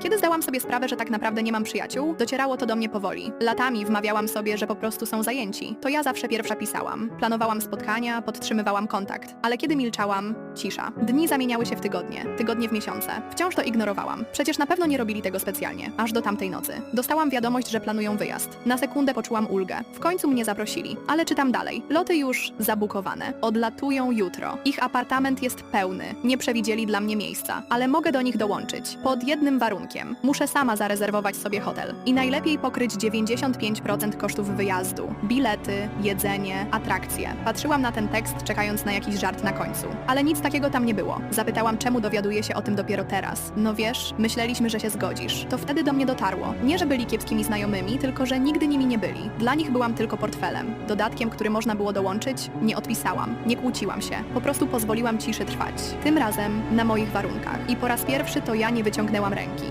Kiedy zdałam sobie sprawę, że tak naprawdę nie mam przyjaciół, docierało to do mnie powoli. Latami wmawiałam sobie, że po prostu są zajęci. To ja zawsze pierwsza pisałam. Planowałam spotkania, podtrzymywałam kontakt. Ale kiedy milczałam, cisza. Dni zamieniały się w tygodnie, tygodnie w miesiące. Wciąż to ignorowałam. Przecież na pewno nie robili tego specjalnie, aż do tamtej nocy. Dostałam wiadomość, że planują wyjazd. Na sekundę poczułam ulgę. W końcu mnie zaprosili. Ale czytam dalej. Loty już zabukowane. Odlatują jutro. Ich apartament jest pełny. Nie przewidzieli dla mnie miejsca, ale mogę do nich dołączyć. Pod jednym warunkiem. Muszę sama zarezerwować sobie hotel. I najlepiej pokryć 95% kosztów wyjazdu. Bilety, jedzenie, atrakcje. Patrzyłam na ten tekst, czekając na jakiś żart na końcu. Ale nic takiego tam nie było. Zapytałam, czemu dowiaduję się o tym dopiero teraz. No wiesz, myśleliśmy, że się zgodzisz. To wtedy do mnie dotarło. Nie, że byli kiepskimi znajomymi, tylko że nigdy nimi nie byli. Dla nich byłam tylko portfelem. Dodatkiem, który można było dołączyć, nie odpisałam. Nie kłóciłam się. Po prostu pozwoliłam ciszy trwać. Tym razem na moich warunkach. I po raz pierwszy to ja nie wyciągnęłam ręki.